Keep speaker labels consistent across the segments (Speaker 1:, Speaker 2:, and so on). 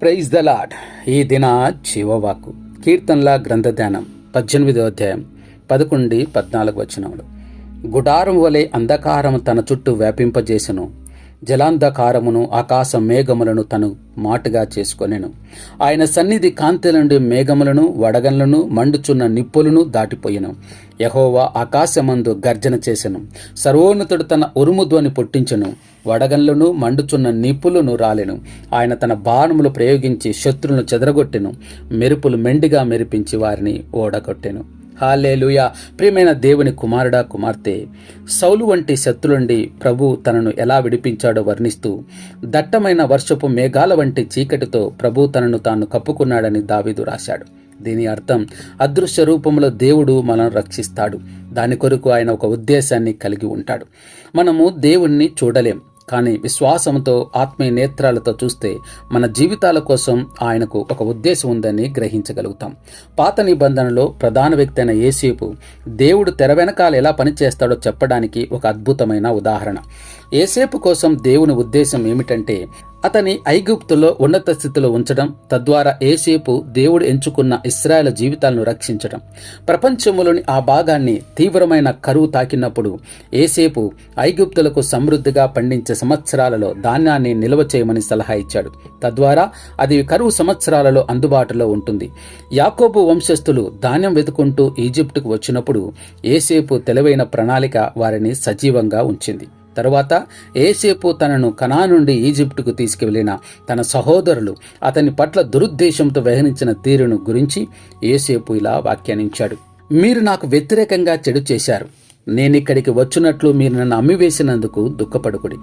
Speaker 1: Praise the lord ఈ దిన జీవవాకు కీర్తనల గ్రంథ ధ్యానం పద్దెనిమిదో అధ్యాయం పదకొండు పద్నాలుగు వచనములు గుడారం వలె అంధకారం తన చుట్టూ వ్యాపింపజేసెను. జలాంధకారమును ఆకాశ మేఘములను తను మాటుగా చేసుకొనెను. ఆయన సన్నిధి కాంతి నుండి మేఘములను వడగన్లను మండుచున్న నిప్పులను దాటిపోయెను. యహోవా ఆకాశమందు గర్జన చేసెను. సర్వోన్నతుడు తన ఉరుముధ్వని పొట్టించెను పుట్టించెను. వడగన్లను మండుచున్న నిప్పులను రాలెను. ఆయన తన బాణములు ప్రయోగించి శత్రులను చెదరగొట్టెను. మెరుపులు మెండిగా మెరిపించి వారిని ఓడగొట్టెను. హాలేలుయ ప్రియమైన దేవుని కుమారుడా కుమార్తె సౌలు వంటి శత్రులండి ప్రభు తనను ఎలా విడిపించాడో వర్ణిస్తూ దట్టమైన వర్షపు మేఘాల వంటి చీకటితో ప్రభు తనను తాను కప్పుకున్నాడని దావీదు రాశాడు. దీని అర్థం అదృశ్య రూపంలో దేవుడు మనల్ని రక్షిస్తాడు. దాని కొరకు ఆయన ఒక ఉద్దేశాన్ని కలిగి ఉంటాడు. మనము దేవుణ్ణి చూడలేం. కానీ విశ్వాసంతో ఆత్మీయ నేత్రాలతో చూస్తే మన జీవితాల కోసం ఆయనకు ఒక ఉద్దేశం ఉందని గ్రహించగలుగుతాం. పాత నిబంధనలో ప్రధాన వ్యక్తి అయిన ఏసేపు దేవుడు తెర వెనకాల ఎలా పనిచేస్తాడో చెప్పడానికి ఒక అద్భుతమైన ఉదాహరణ. ఏసేపు కోసం దేవుని ఉద్దేశం ఏమిటంటే అతని ఐగుప్తులో ఉన్నత స్థితిలో ఉంచడం తద్వారా ఏసేపు దేవుడు ఎంచుకున్న ఇస్రాయల జీవితాలను రక్షించడం. ప్రపంచంలోని ఆ భాగాన్ని తీవ్రమైన కరువు తాకినప్పుడు ఏసేపు ఐగుప్తులకు సమృద్ధిగా పండించే సంవత్సరాలలో ధాన్యాన్ని నిల్వ చేయమని సలహా ఇచ్చాడు. తద్వారా అది కరువు సంవత్సరాలలో అందుబాటులో ఉంటుంది. యాకోబు వంశస్థులు ధాన్యం వెతుకుంటూ ఈజిప్టుకు వచ్చినప్పుడు ఏసేపు తెలివైన ప్రణాళిక వారిని సజీవంగా ఉంచింది. తరువాత ఏసేపు తనను కణా నుండి ఈజిప్టుకు తీసుకువెళ్ళిన తన సహోదరులు అతని పట్ల దురుద్దేశంతో వ్యవహరించిన తీరును గురించి ఏసేపు ఇలా వ్యాఖ్యానించాడు. మీరు నాకు వ్యతిరేకంగా చెడు చేశారు. నేనిక్కడికి వచ్చినట్లు మీరు నన్ను అమ్మివేసినందుకు దుఃఖపడుకుడి.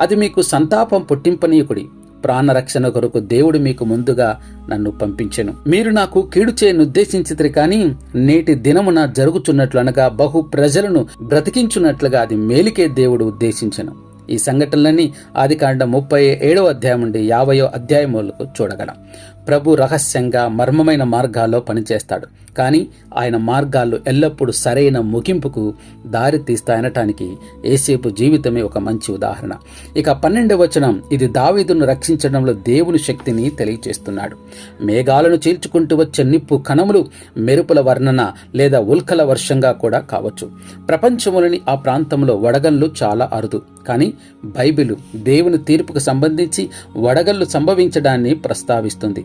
Speaker 1: అది మీకు సంతాపం పుట్టింపనీయకుడి. ప్రాణరక్షణ కొరకు దేవుడు మీకు ముందుగా నన్ను పంపించెను. మీరు నాకు కీడు చేయను ఉద్దేశించితే కానీ నేటి దినమున జరుగుచున్నట్లు అనగా బహు ప్రజలను బ్రతికించున్నట్లుగా అది మేలికే దేవుడు ఉద్దేశించెను. ఈ సంఘటనలన్నీ ఆది కాండ ముప్పై ఏడవ అధ్యాయం నుండి యాభయో అధ్యాయములకు చూడగలం. ప్రభు రహస్యంగా మర్మమైన మార్గాల్లో పనిచేస్తాడు. కానీ ఆయన మార్గాల్లో ఎల్లప్పుడూ సరైన ముగింపుకు దారి తీస్తాయనటానికి ఏసేపు జీవితమే ఒక మంచి ఉదాహరణ. ఇక పన్నెండవ వచనం ఇది దావీదును రక్షించడంలో దేవుని శక్తిని తెలియచేస్తున్నాడు. మేఘాలను చీల్చుకుంటూ వచ్చే నిప్పు కణములు మెరుపుల వర్ణన లేదా ఉల్కల వర్షంగా కూడా కావచ్చు. ప్రపంచంలోని ఆ ప్రాంతంలో వడగళ్ళు చాలా అరుదు. కానీ బైబిలు దేవుని తీర్పుకు సంబంధించి వడగళ్ళు సంభవించడాన్ని ప్రస్తావిస్తుంది.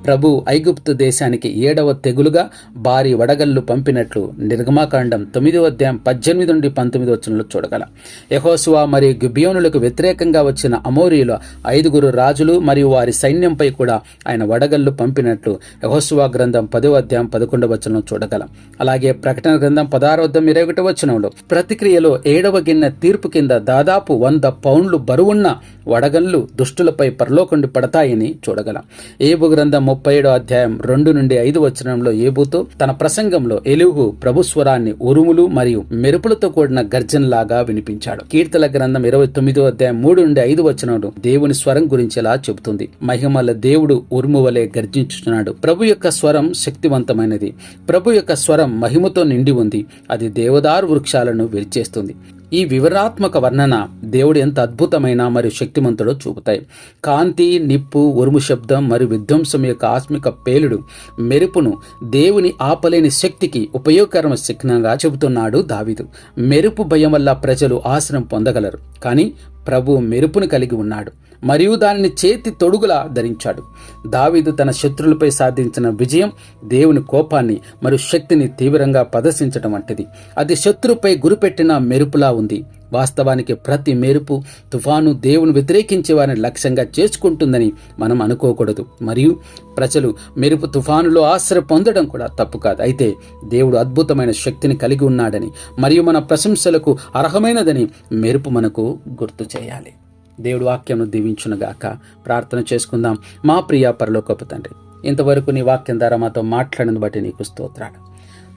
Speaker 1: ప్రభు ఐగుప్తు దేశానికి ఏడవ తెగులుగా భారీ వడగళ్ళు పంపినట్లు నిర్గమాకాండం తొమ్మిదో అధ్యాయం పద్దెనిమిది నుండి పంతొమ్మిది వచనంలో చూడగల. యహోసువా మరియు గిబియోనులకు వ్యతిరేకంగా వచ్చిన అమోరీల ఐదుగురు రాజులు మరియు వారి సైన్యంపై కూడా ఆయన వడగళ్ళు పంపినట్లు యహోసువా గ్రంథం పదో అధ్యాయం పదకొండవ వచనం చూడగలం. అలాగే ప్రకటన గ్రంథం పదహారో ఇరవై ఒకటి వచనంలో ప్రతిక్రియలో ఏడవ గిన్నె తీర్పు కింద దాదాపు వంద పౌండ్లు బరువున్న వడగళ్ళు దుష్టులపై పరలోకొండి పడతాయని చూడగలం. ఏబు గ్రంథం ముప్పై ఏడో అధ్యాయం రెండు నుండి ఐదు వచనంలో ఏబుతో తన ప్రసంగంలో ఎలుగు ప్రభుస్వరాన్ని ఉరుములు మరియు మెరుపులతో కూడిన గర్జనలాగా వినిపించాడు. కీర్తల గ్రంథం ఇరవై తొమ్మిదో అధ్యాయం మూడు నుండి ఐదు వచనంలో దేవుని స్వరం గురించి ఇలా చెబుతుంది. మహిమల దేవుడు ఉరుము వలె గర్జించుతున్నాడు ప్రభు యొక్క స్వరం శక్తివంతమైనది. ప్రభు యొక్క స్వరం మహిమతో నిండి ఉంది. అది దేవదారు వృక్షాలను విరిచేస్తుంది. ఈ వివరాత్మక వర్ణన దేవుడు ఎంత అద్భుతమైన మరియు శక్తిమంతుడో చూపుతాయి. కాంతి నిప్పు ఉరుము శబ్దం మరియు విధ్వంసం యొక్క ఆత్మిక పేలుడు మెరుపును దేవుని ఆపలేని శక్తికి ఉపయోగకరమ చిహ్నంగా చెబుతున్నాడు దావిదు. మెరుపు భయం వల్ల ప్రజలు ఆశ్రయం పొందగలరు. కానీ ప్రభు మెరుపును కలిగి ఉన్నాడు మరియు దానిని చేతి తొడుగులా ధరించాడు. దావీదు తన శత్రులపై సాధించిన విజయం దేవుని కోపాన్ని మరియు శక్తిని తీవ్రంగా ప్రదర్శించడం వంటిది. అది శత్రుపై గురిపెట్టిన మెరుపులా ఉంది. వాస్తవానికి ప్రతి మెరుపు తుఫాను దేవుని వ్యతిరేకించే వారిని లక్ష్యంగా చేసుకుంటుందని మనం అనుకోకూడదు. మరియు ప్రజలు మెరుపు తుఫానులో ఆశ్రయ పొందడం కూడా తప్పు కాదు. అయితే దేవుడు అద్భుతమైన శక్తిని కలిగి ఉన్నాడని మరియు మన ప్రశంసలకు అర్హమైనదని మెరుపు మనకు గుర్తు చేయాలి. దేవుడు వాక్యంను దీవించునుగాక ప్రార్థన చేసుకుందాం. మా ప్రియ పరలోకపు తండ్రి ఇంతవరకు నీ వాక్యం ద్వారా మాతో మాట్లాడిన బట్టి నీకు స్తోత్రాలు.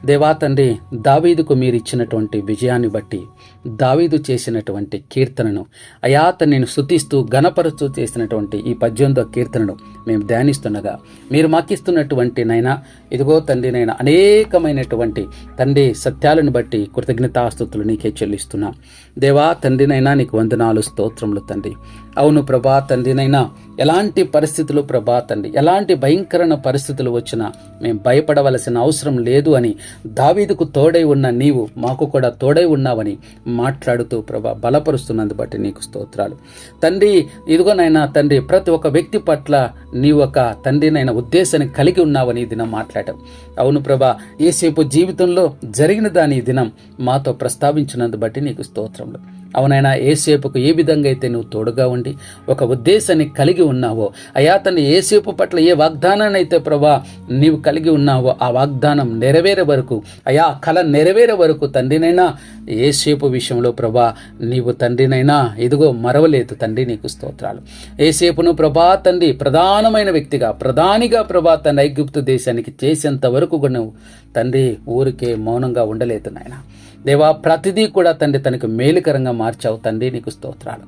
Speaker 1: దేవా తండ్రి దావీదుకు మీరు ఇచ్చినటువంటి విజయాన్ని బట్టి దావీదు చేసినటువంటి కీర్తనను అయాత నేను స్థుతిస్తూ గణపరుస్తూ చేసినటువంటి ఈ పద్దెనిమిదో కీర్తనను మేము ధ్యానిస్తుండగా మీరు మాకిస్తున్నటువంటి నైనా ఇదిగో తండ్రి నైనా అనేకమైనటువంటి తండ్రి సత్యాలను బట్టి కృతజ్ఞతాస్థుతులు నీకే చెల్లిస్తున్నాం. దేవా తండ్రినైనా నీకు వందనాలు స్తోత్రములు తండ్రి. అవును ప్రభా తండ్రినైనా ఎలాంటి పరిస్థితులు ప్రభా తండ్రి? ఎలాంటి భయంకరమైన పరిస్థితులు వచ్చినా మేము భయపడవలసిన అవసరం లేదు అని దావీదుకు తోడై ఉన్న నీవు మాకు కూడా తోడై ఉన్నావని మాట్లాడుతూ ప్రభా బలపరుస్తున్నందు బట్టి నీకు స్తోత్రాలు. తండ్రి ఇదిగోనైనా తండ్రి ప్రతి ఒక్క వ్యక్తి పట్ల నీ ఒక తండ్రినైన ఉద్దేశాన్ని కలిగి ఉన్నావని ఈ దినం మాట్లాడాం. అవును ప్రభా ఏసేపు జీవితంలో జరిగిన దాని దినం మాతో ప్రస్తావించినందు బట్టి నీకు స్తోత్రములు. అవునైనా ఏసేపుకు ఏ విధంగా అయితే నువ్వు తోడుగా ఉండి ఒక ఉద్దేశాన్ని కలిగి ఉన్నావో అయా తన ఏసేపు పట్ల ఏ వాగ్దానాన్ని అయితే ప్రభా నీవు కలిగి ఉన్నావో ఆ వాగ్దానం నెరవేరే వరకు అయా కళ నెరవేరే వరకు తండ్రినైనా ఏసేపు విషయంలో ప్రభా నీవు తండ్రినైనా ఇదిగో మరవలేదు తండ్రి నీకు స్తోత్రాలు. ఏసేపును ప్రభా తండ్రి ప్రధానమైన వ్యక్తిగా ప్రధానిగా ప్రభా తన ఐగుప్తు దేశానికి చేసేంత వరకు నువ్వు తండ్రి ఊరికే మౌనంగా ఉండలేదు నాయన. దేవా ప్రతిదీ కూడా తండ్రి తనకు మేలుకరంగా మార్చావు తండ్రి నీకు స్తోత్రాలు.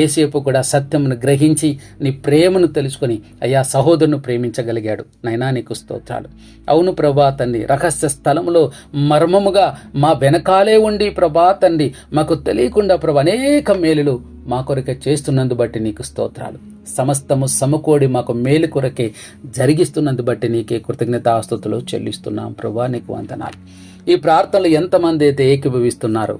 Speaker 1: ఏసేపు కూడా సత్యమును గ్రహించి నీ ప్రేమను తెలుసుకొని అయ్యా సహోదరును ప్రేమించగలిగాడు. నైనా నీకు స్తోత్రాలు. అవును ప్రభా తండ్రి రహస్య స్థలములో మర్మముగా మా వెనకాలే ఉండి ప్రభా తండ్రి మాకు తెలియకుండా ప్రభా అనేక మేలులు మా కొరకే చేస్తున్నందు బట్టి నీకు స్తోత్రాలు. సమస్తము సమకూడి మాకు మేలు కొరకే జరిగిస్తున్నందు బట్టి నీకే కృతజ్ఞతాస్తుతులు చెల్లిస్తున్నాం ప్రభా నీకు వందనాలు. ఈ ప్రార్థనలు ఎంతమంది అయితే ఏకీభవిస్తున్నారో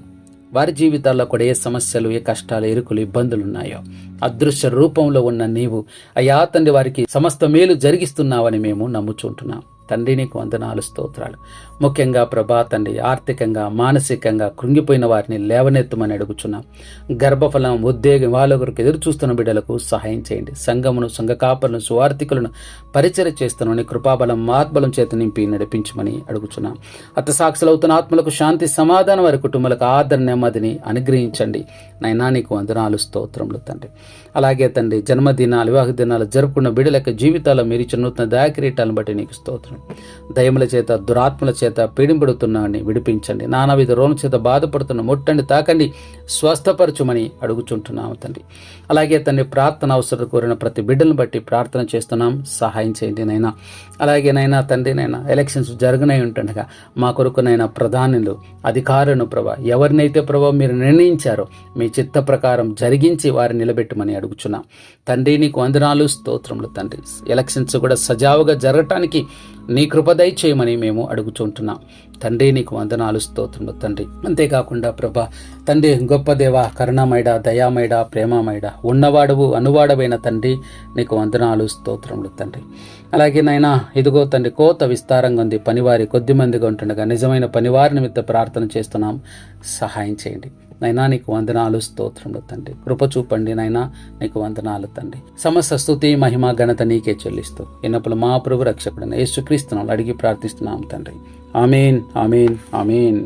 Speaker 1: వారి జీవితాల్లో కూడా ఏ సమస్యలు ఏ కష్టాలు ఎరుకులు ఇబ్బందులు ఉన్నాయో అదృశ్య రూపంలో ఉన్న నీవు అయ్యా తండ్రి వారికి సమస్త మేలు జరిగిస్తున్నావని మేము నమ్ముచుంటున్నాం. తండ్రి నీకు వందనాలు స్తోత్రాలు. ముఖ్యంగా ప్రభా తండ్రి ఆర్థికంగా మానసికంగా కృంగిపోయిన వారిని లేవనెత్తమని అడుగుచున్నాం. గర్భఫలం ఉద్యోగం వాళ్ళ కొరకు ఎదురు చూస్తున్న బిడ్డలకు సహాయం చేయండి. సంఘమును సంఘ కాపలను సువార్థికులను పరిచయ చేస్తున్నామని కృపాబలం ఆత్బలం చేత నింపి నడిపించమని అడుగుచున్నాం. అత్తసాక్షులవుతున్న ఆత్మలకు శాంతి సమాధానం వారి కుటుంబాలకు ఆదరణ నెమ్మదిని అనుగ్రహించండి. నైనా నీకు వందనాలు స్తోత్రములు తండ్రి. అలాగే తండ్రి జన్మదినాలు వివాహ దినాలు జరుపుకున్న బిడ్డల జీవితాల్లో మీరు ఇచ్చిన నూతన దయాకిరీటాలను బట్టి నీకు స్తోత్రం. దయముల చేత దురాత్మల చేత పీడింపడుతున్నాన్ని విడిపించండి. నానావిధ రోగం చేత బాధపడుతున్న ముట్టండి తాకండి స్వస్థపరచుమని అడుగుచుంటున్నాము తండ్రి. అలాగే తండ్రి ప్రార్థన అవసరం కోరిన ప్రతి బిడ్డలను బట్టి ప్రార్థన చేస్తున్నాం. సహాయం చేయండి నైనా అలాగే నైనా తండ్రి నైనా ఎలక్షన్స్ జరగనే ఉంటుండగా మా కొరకునైనా ప్రధానులు అధికారులను ప్రభా ఎవరినైతే ప్రభా మీరు నిర్ణయించారో మీ చిత్త ప్రకారం జరిగించి వారిని నిలబెట్టమని అడుగుచున్నాం. తండ్రి నీకు వందనాలు స్తోత్రములు తండ్రి. ఎలక్షన్స్ కూడా సజావుగా జరగటానికి నీ కృపదై చేయమని మేము అడుగుచుంటున్నాం. తండ్రి నీకు వందనాలు స్తోత్రములు తండ్రి. అంతేకాకుండా ప్రభా తండ్రి గొప్ప దేవ కరుణమైడ దయామైడ ప్రేమమైడ ఉన్నవాడవు అనువాడవైన తండ్రి నీకు వందనాలు స్తోత్రములు తండ్రి. అలాగే నాయనా ఇదిగో తండ్రి కోత విస్తారంగా ఉంది పనివారి కొద్ది మందిగా ఉంటుండగా నిజమైన పనివారి నిమిత్త ప్రార్థన చేస్తున్నాం. సహాయం చేయండి. నైనా నీకు వందనాలు స్తోత్రములు తండ్రి. కృప చూపండి నైనా నీకు వందనాలు తండ్రి. సమస్త స్థుతి మహిమ ఘనత నీకే చెల్లిస్తూ ఎన్నప్పుడు మా ప్రభు రక్షకుడైన యేసుక్రీస్తున్నాం అడిగి ప్రార్థిస్తున్నాం తండ్రి. Amen amen amen.